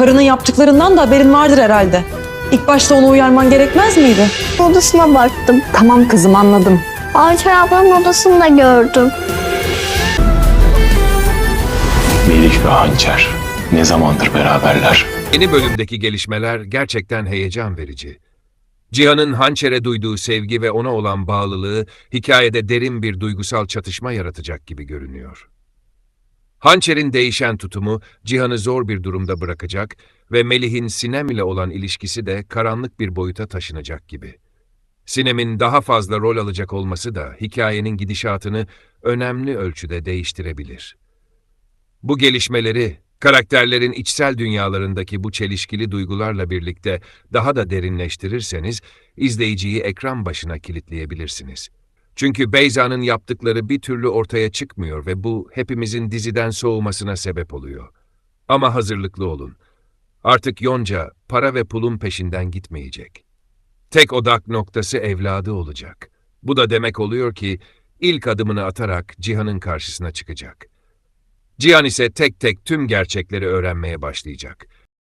Karının yaptıklarından da haberin vardır herhalde. İlk başta onu uyarman gerekmez miydi? Odasına baktım. Tamam kızım anladım. Ayça ablanın odasını da gördüm. Melih ve Hançer ne zamandır beraberler? Yeni bölümdeki gelişmeler gerçekten heyecan verici. Cihan'ın hançere duyduğu sevgi ve ona olan bağlılığı hikayede derin bir duygusal çatışma yaratacak gibi görünüyor. Hançer'in değişen tutumu Cihan'ı zor bir durumda bırakacak ve Melih'in Sinem ile olan ilişkisi de karanlık bir boyuta taşınacak gibi. Sinem'in daha fazla rol alacak olması da hikayenin gidişatını önemli ölçüde değiştirebilir. Bu gelişmeleri, karakterlerin içsel dünyalarındaki bu çelişkili duygularla birlikte daha da derinleştirirseniz, izleyiciyi ekran başına kilitleyebilirsiniz. Çünkü Beyza'nın yaptıkları bir türlü ortaya çıkmıyor ve bu hepimizin diziden soğumasına sebep oluyor. Ama hazırlıklı olun. Artık Yonca para ve pulun peşinden gitmeyecek. Tek odak noktası evladı olacak. Bu da demek oluyor ki ilk adımını atarak Cihan'ın karşısına çıkacak. Cihan ise tek tek tüm gerçekleri öğrenmeye başlayacak.